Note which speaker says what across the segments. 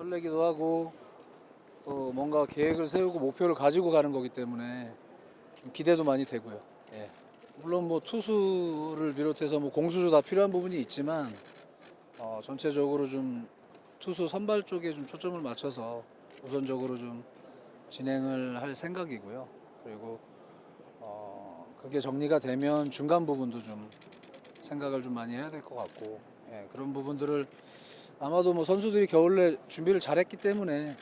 Speaker 1: 설레기도 하고 또 뭔가 계획을 세우고 목표를 가지고 가는 거기 때문에 좀 기대도 많이 되고요. 예. 물론 뭐 투수를 비롯해서 뭐 공수도 다 필요한 부분이 있지만 어, 전체적으로 좀 투수 선발 쪽에 좀 초점을 맞춰서 우선적으로 좀 진행을 할 생각이고요. 그리고 어, 그게 정리가 되면 중간 부분도 좀 생각을 좀 많이 해야 될 것 같고 예, 그런 부분들을 아마도 뭐 선수들이 겨울에 준비를 잘했기 때문에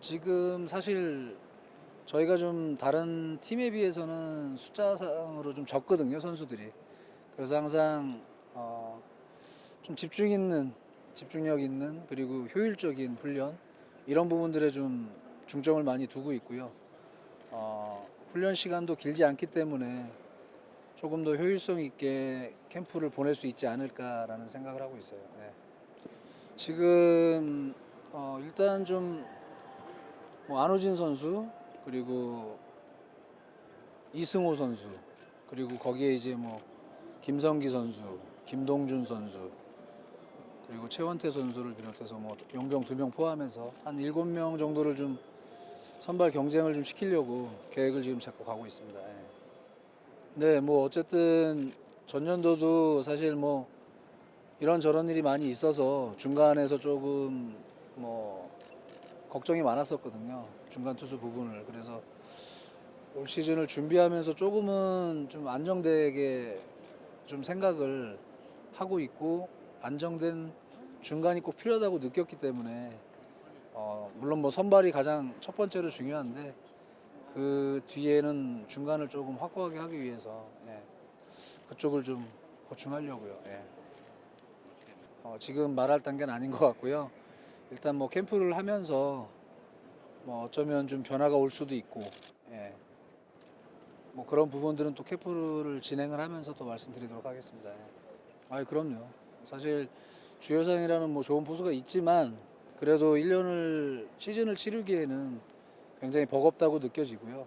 Speaker 1: 지금 사실 저희가 좀 다른 팀에 비해서는 숫자상으로 좀 적거든요 선수들이 그래서 항상 어, 좀 집중 있는 집중력 있는 그리고 효율적인 훈련 이런 부분들에 좀 중점을 많이 두고 있고요 어, 훈련 시간도 길지 않기 때문에 조금 더 효율성 있게 캠프를 보낼 수 있지 않을까라는 생각을 하고 있어요. 네. 지금 어, 일단 좀 뭐 안호진 선수 그리고 이승호 선수 그리고 거기에 이제 뭐 김성기 선수, 김동준 선수 그리고 최원태 선수를 비롯해서 뭐 용병 두 명 포함해서 한 일곱 명 정도를 좀 선발 경쟁을 좀 시키려고 계획을 지금 잡고 가고 있습니다. 예. 네, 뭐 어쨌든 전년도도 사실 뭐 이런 저런 일이 많이 있어서 중간에서 조금 뭐 걱정이 많았었거든요. 중간 투수 부분을 그래서 올 시즌을 준비하면서 조금은 좀 안정되게 좀 생각을 하고 있고 안정된 중간이 꼭 필요하다고 느꼈기 때문에 어, 물론 뭐 선발이 가장 첫 번째로 중요한데 그 뒤에는 중간을 조금 확고하게 하기 위해서 예, 그쪽을 좀 보충하려고요. 예. 어, 지금 말할 단계는 아닌 것 같고요. 일단 뭐 캠프를 하면서 뭐 어쩌면 좀 변화가 올 수도 있고, 예. 뭐 그런 부분들은 또 캠프를 진행을 하면서 또 말씀드리도록 하겠습니다. 예. 아이 그럼요. 사실 주효상이라는 뭐 좋은 포수가 있지만 그래도 1년을 시즌을 치르기에는 굉장히 버겁다고 느껴지고요.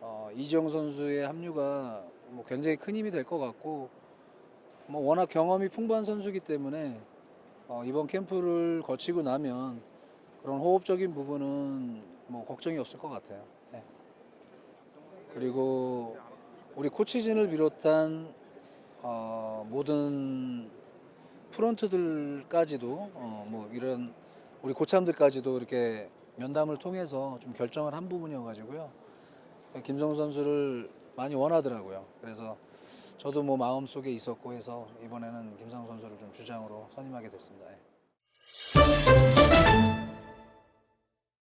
Speaker 1: 어, 이지영 선수의 합류가 뭐 굉장히 큰 힘이 될 것 같고 뭐 워낙 경험이 풍부한 선수이기 때문에 어, 이번 캠프를 거치고 나면 그런 호흡적인 부분은 뭐 걱정이 없을 것 같아요. 네. 그리고 우리 코치진을 비롯한 어, 모든 프런트들까지도 어, 뭐 이런 우리 고참들까지도 이렇게 면담을 통해서 좀 결정을 한 부분이어가지고요. 김성수 선수를 많이 원하더라고요. 그래서 저도 뭐 마음 속에 있었고 해서 이번에는 김상우 선수를 좀 주장으로 선임하게 됐습니다. 예.